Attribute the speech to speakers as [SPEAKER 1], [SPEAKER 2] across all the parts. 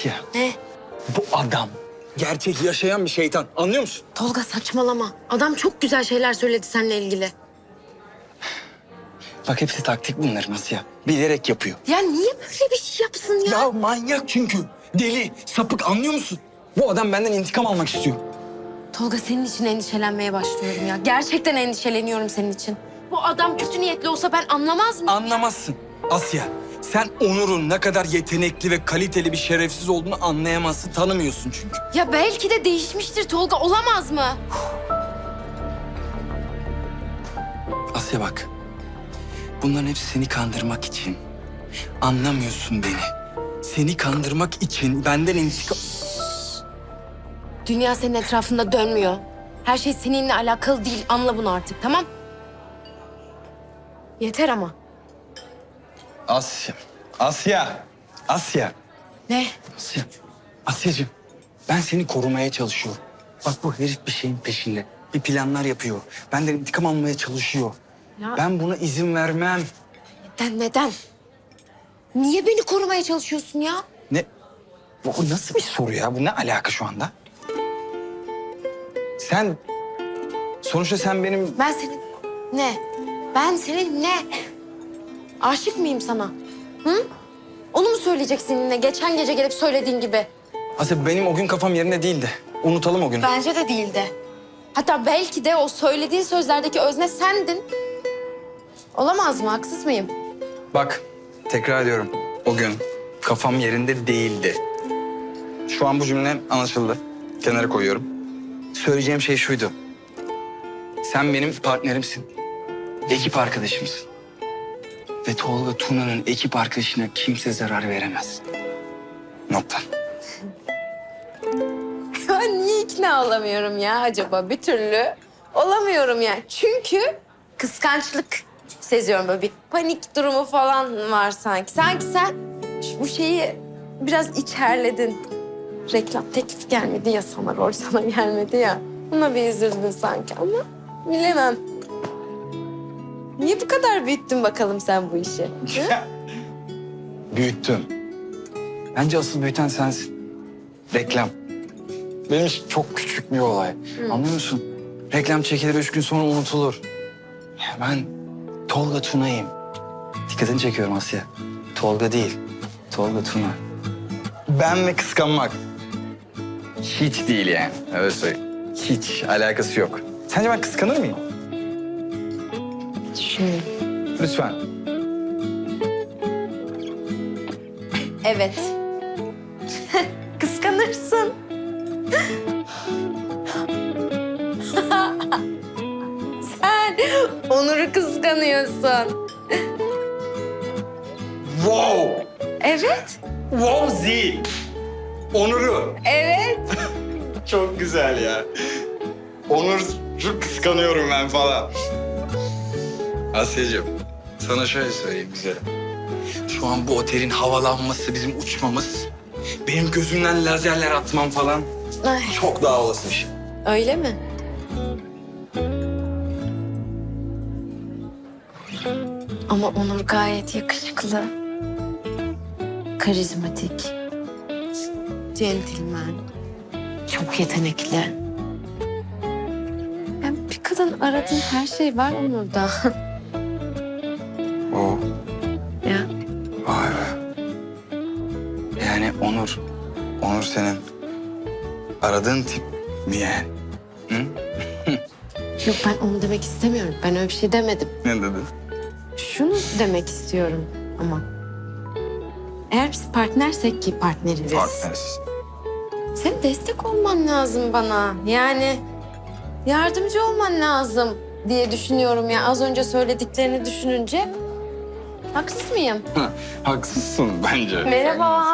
[SPEAKER 1] Asya,
[SPEAKER 2] Ne?
[SPEAKER 1] bu adam gerçek yaşayan bir şeytan. Anlıyor musun?
[SPEAKER 2] Tolga saçmalama. Adam çok güzel şeyler söyledi seninle ilgili.
[SPEAKER 1] Bak hepsi taktik bunların Asya. Bilerek yapıyor.
[SPEAKER 2] Ya niye böyle bir şey yapsın ya?
[SPEAKER 1] Ya manyak çünkü. Deli, sapık anlıyor musun? Bu adam benden intikam almak istiyor.
[SPEAKER 2] Tolga senin için endişelenmeye başlıyorum ya. Gerçekten endişeleniyorum senin için. Bu adam kötü niyetli olsa ben anlamaz mıyım?
[SPEAKER 1] Anlamazsın. Asya, sen Onur'un ne kadar yetenekli ve kaliteli bir şerefsiz olduğunu anlayamazsın, tanımıyorsun çünkü.
[SPEAKER 2] Ya belki de değişmiştir Tolga. Olamaz mı?
[SPEAKER 1] Asya bak, bunların hepsi seni kandırmak için. Anlamıyorsun beni. Seni kandırmak için benden intikam...
[SPEAKER 2] Dünya senin etrafında dönmüyor. Her şey seninle alakalı değil. Anla bunu artık tamam? Yeter ama.
[SPEAKER 1] Asya, Asya, Asya.
[SPEAKER 2] Ne?
[SPEAKER 1] Asya, Asyacığım ben seni korumaya çalışıyorum. Bak bu herif bir şeyin peşinde. Bir planlar yapıyor. Benden intikam almaya çalışıyor.
[SPEAKER 2] Ya
[SPEAKER 1] Ben buna izin vermem.
[SPEAKER 2] neden neden? Niye beni korumaya çalışıyorsun ya?
[SPEAKER 1] Ne? Bu nasıl bir soru ya? Bu ne alaka şu anda? Sen... Sonuçta sen benim...
[SPEAKER 2] Ben senin ne? Ben senin ne? Aşık mıyım sana? Hı? Onu mu söyleyeceksin yine? Geçen gece gelip söylediğin gibi.
[SPEAKER 1] Asya benim o gün kafam yerinde değildi. Unutalım o günü.
[SPEAKER 2] Bence de değildi. Hatta belki de o söylediğin sözlerdeki özne sendin. Olamaz mı? Haksız mıyım?
[SPEAKER 1] Bak, tekrar ediyorum. O gün kafam yerinde değildi. Şu an bu cümle anlaşıldı. Kenara koyuyorum. Söyleyeceğim şey şuydu. Sen benim partnerimsin. Ekip arkadaşımsın. Ve Tolga Tuna'nın ekip arkadaşına kimse zarar veremez. Nokta.
[SPEAKER 2] Ben niye ikna olamıyorum ya acaba bir türlü? Olamıyorum ya. Çünkü kıskançlık seziyorum böyle bir panik durumu falan var sanki. Sanki sen bu şeyi biraz içerledin. Reklam teklif gelmedi ya sana, rol sana gelmedi ya. Buna bir üzüldün sanki ama bilemem. Niye bu kadar büyüttün bakalım sen bu işi?
[SPEAKER 1] Büyüttüm. Bence asıl büyüten sensin. Reklam. Benim için çok küçük bir olay. Anlıyor musun? Reklam çekilir üç gün sonra unutulur. Ya ben Tolga Tuna'yım. Dikkatini çekiyorum Asya. Tolga değil. Tolga Tuna. Ben ve kıskanmak. Hiç değil yani. Öyle söyleyeyim. Hiç alakası yok. Sence ben kıskanır mıyım?
[SPEAKER 2] Düşünün.
[SPEAKER 1] Lütfen.
[SPEAKER 2] Evet. Kıskanırsın. Sen Onur'u kıskanıyorsun.
[SPEAKER 1] Wow!
[SPEAKER 2] Evet,
[SPEAKER 1] Wow Zil! Onur'u.
[SPEAKER 2] evet.
[SPEAKER 1] Çok güzel ya. Onur'u kıskanıyorum ben falan. Asya'cığım, sana şöyle söyleyeyim güzelim. Şu an bu otelin havalanması, bizim uçmamız... ...benim gözümden lazerler atmam falan
[SPEAKER 2] Ay,
[SPEAKER 1] çok daha olası bir şey.
[SPEAKER 2] öyle mi? Ama Onur gayet yakışıklı. Karizmatik. Centilmen. Çok yetenekli. Yani bir kadın aradığın her şey var Onur'da.
[SPEAKER 1] Oo,
[SPEAKER 2] ya.
[SPEAKER 1] vay be. Yani Onur, Onur senin aradığın tip mi yani? Hı?
[SPEAKER 2] Yok ben onu demek istemiyorum. Ben öyle bir şey demedim.
[SPEAKER 1] Ne dedin?
[SPEAKER 2] Şunu demek istiyorum ama. Eğer biz partnersek ki partneriz.
[SPEAKER 1] Partneriz.
[SPEAKER 2] Senin destek olman lazım bana. Yani yardımcı olman lazım diye düşünüyorum ya. Az önce söylediklerini düşününce. Haksız mıyım?
[SPEAKER 1] Haksızsın bence.
[SPEAKER 2] Merhaba.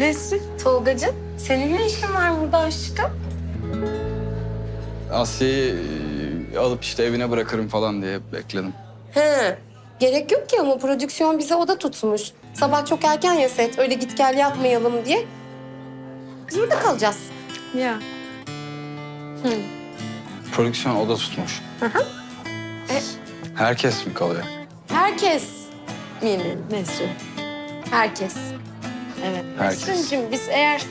[SPEAKER 3] Nesrin,
[SPEAKER 2] Tolgacığım.
[SPEAKER 3] senin ne işin var burada aşkım?
[SPEAKER 1] Asya'yı e, alıp işte evine bırakırım falan diye bekledim.
[SPEAKER 3] He, gerek yok ki ama prodüksiyon bize oda tutmuş. Sabah çok erken ya set, öyle git gel yapmayalım diye. Biz burada kalacağız.
[SPEAKER 2] Ya.
[SPEAKER 1] Prodüksiyon oda tutmuş.
[SPEAKER 2] E-
[SPEAKER 1] Herkes mi kalıyor?
[SPEAKER 2] Herkes. Mimi, Nesrin. Herkes. Evet.
[SPEAKER 1] Herkes.
[SPEAKER 2] Nesrin'cim biz eğer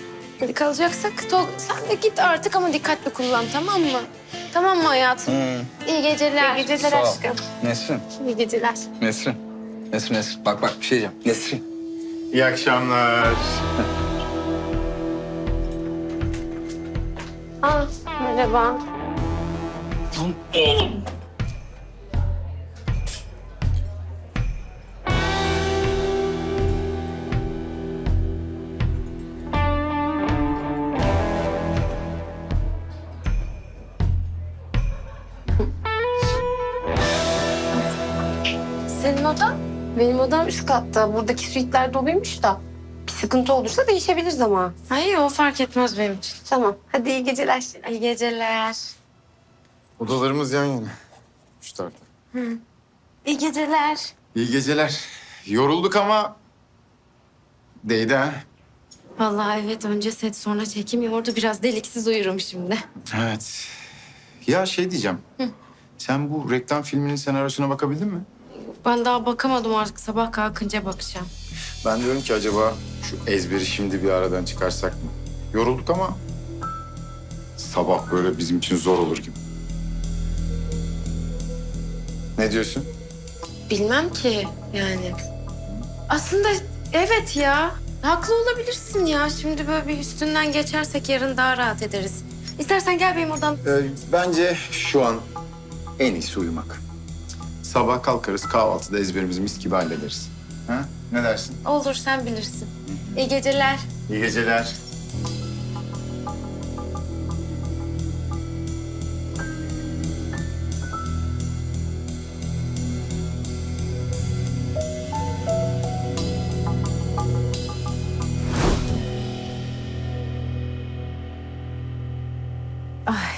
[SPEAKER 2] kalacaksak Tol sen de git artık ama dikkatli kullan tamam mı? Tamam mı hayatım? İyi geceler. İyi geceler
[SPEAKER 1] Sağ ol.
[SPEAKER 2] aşkım.
[SPEAKER 1] Nesrin,
[SPEAKER 2] İyi geceler.
[SPEAKER 1] Nesrin. Nesrin, Nesrin. Bak bak bir şey diyeceğim. Nesrin.
[SPEAKER 4] İyi akşamlar.
[SPEAKER 2] Aa, merhaba.
[SPEAKER 1] Oğlum.
[SPEAKER 2] Senin odan?
[SPEAKER 3] Benim odam üst katta. Buradaki suitler doluymuş da. Bir sıkıntı olursa değişebiliriz ama.
[SPEAKER 2] Hayır o fark etmez benim için.
[SPEAKER 3] Tamam. Hadi iyi geceler.
[SPEAKER 2] İyi geceler.
[SPEAKER 4] Odalarımız yan yana. Şu tarafta.
[SPEAKER 2] İyi geceler.
[SPEAKER 4] İyi geceler. Yorulduk ama değdi ha.
[SPEAKER 2] Vallahi evet önce set sonra çekim yordu. Biraz deliksiz uyurum şimdi.
[SPEAKER 4] Evet. Ya şey diyeceğim. Sen bu reklam filminin senaryosuna bakabildin mi?
[SPEAKER 2] Ben daha bakamadım artık. Sabah kalkınca bakacağım.
[SPEAKER 4] Ben diyorum ki acaba şu ezberi şimdi bir aradan çıkarsak mı? Yorulduk ama sabah böyle bizim için zor olur gibi. Ne diyorsun?
[SPEAKER 2] Bilmem ki yani. Aslında evet ya. Haklı olabilirsin ya. Şimdi böyle bir üstünden geçersek yarın daha rahat ederiz. İstersen gel benim odam.
[SPEAKER 4] Ee, bence şu an en iyisi uyumak. Sabah kalkarız kahvaltıda ezberimizi mis gibi hallederiz. Ha? Ne dersin?
[SPEAKER 2] Olur sen bilirsin. İyi geceler.
[SPEAKER 4] İyi geceler.
[SPEAKER 2] Ay.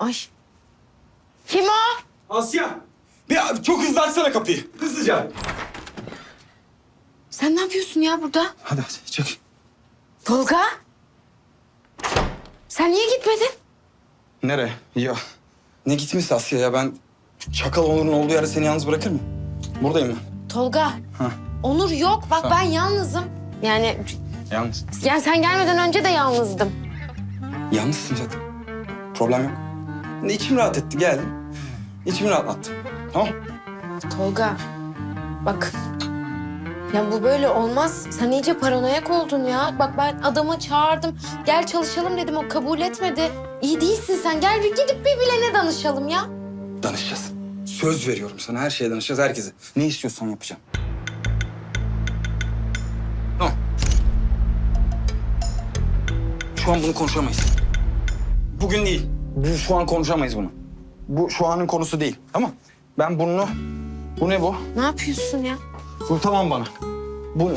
[SPEAKER 2] Ay. Kim o?
[SPEAKER 5] Asya! Bir çok hızlı açsana kapıyı. Hızlıca.
[SPEAKER 2] Sen ne yapıyorsun ya burada?
[SPEAKER 1] Hadi hadi çık.
[SPEAKER 2] Tolga? Sen niye gitmedin?
[SPEAKER 1] Nereye? Ya ne gitmiş Asya ya ben Çakal Onur'un olduğu yerde seni yalnız bırakır mı? Buradayım ben.
[SPEAKER 2] Tolga.
[SPEAKER 1] Ha.
[SPEAKER 2] Onur yok. Bak
[SPEAKER 1] Tamam.
[SPEAKER 2] ben yalnızım. Yani
[SPEAKER 1] Yalnız.
[SPEAKER 2] yani sen gelmeden önce de yalnızdım.
[SPEAKER 1] Yalnızsın zaten. Problem yok. Ne içim rahat etti geldim. İçimi rahatlattım. Tamam.
[SPEAKER 2] Tolga. Bak. Ya bu böyle olmaz. Sen iyice paranoyak oldun ya. Bak ben adamı çağırdım. Gel çalışalım dedim. O kabul etmedi. İyi değilsin sen. Gel bir gidip bir bilene danışalım ya.
[SPEAKER 1] Danışacağız. Söz veriyorum sana her şeye danışacağız herkese. Ne istiyorsan yapacağım. Tamam. Şu an bunu konuşamayız. Bugün değil. Bu şu an konuşamayız bunu. Bu şu anın konusu değil. Tamam. Ben bunu... Bu ne bu?
[SPEAKER 2] Ne yapıyorsun ya?
[SPEAKER 1] Bu tamam bana. Bu,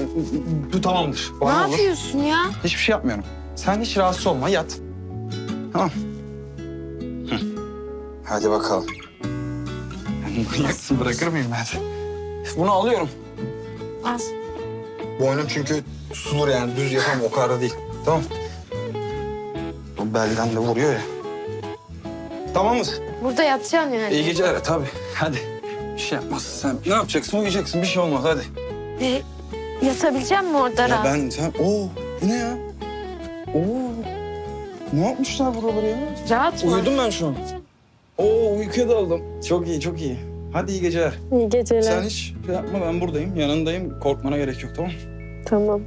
[SPEAKER 1] bu tamamdır.
[SPEAKER 2] ne
[SPEAKER 1] Bana olur.
[SPEAKER 2] yapıyorsun ya?
[SPEAKER 1] Hiçbir şey yapmıyorum. Sen hiç rahatsız olma, yat. Tamam. Hı. Hadi bakalım. Manyaksın, bırakır mıyım ben? Bunu alıyorum.
[SPEAKER 2] Al.
[SPEAKER 1] Boynum çünkü sulur yani, düz yapamam, o kadar da değil. Tamam. Bu belden de vuruyor ya. Tamam mısın?
[SPEAKER 2] Burada yatacaksın yani.
[SPEAKER 1] İyi geceler, tabii. Hadi. Bir şey yapmazsın sen. Ne yapacaksın? Uyuyacaksın, bir şey olmaz, hadi.
[SPEAKER 2] E, yatabilecek misin orada
[SPEAKER 1] Ya
[SPEAKER 2] rahat?
[SPEAKER 1] ben, sen... Oo, bu ne ya? Oo. Ne yapmışlar buraları ya?
[SPEAKER 2] Rahat mı?
[SPEAKER 1] Uyudum ben şu an. Oo uykuya daldım. Çok iyi çok iyi. Hadi iyi geceler.
[SPEAKER 2] İyi geceler.
[SPEAKER 1] Sen hiç şey yapma ben buradayım yanındayım. Korkmana gerek yok tamam mı?
[SPEAKER 2] Tamam.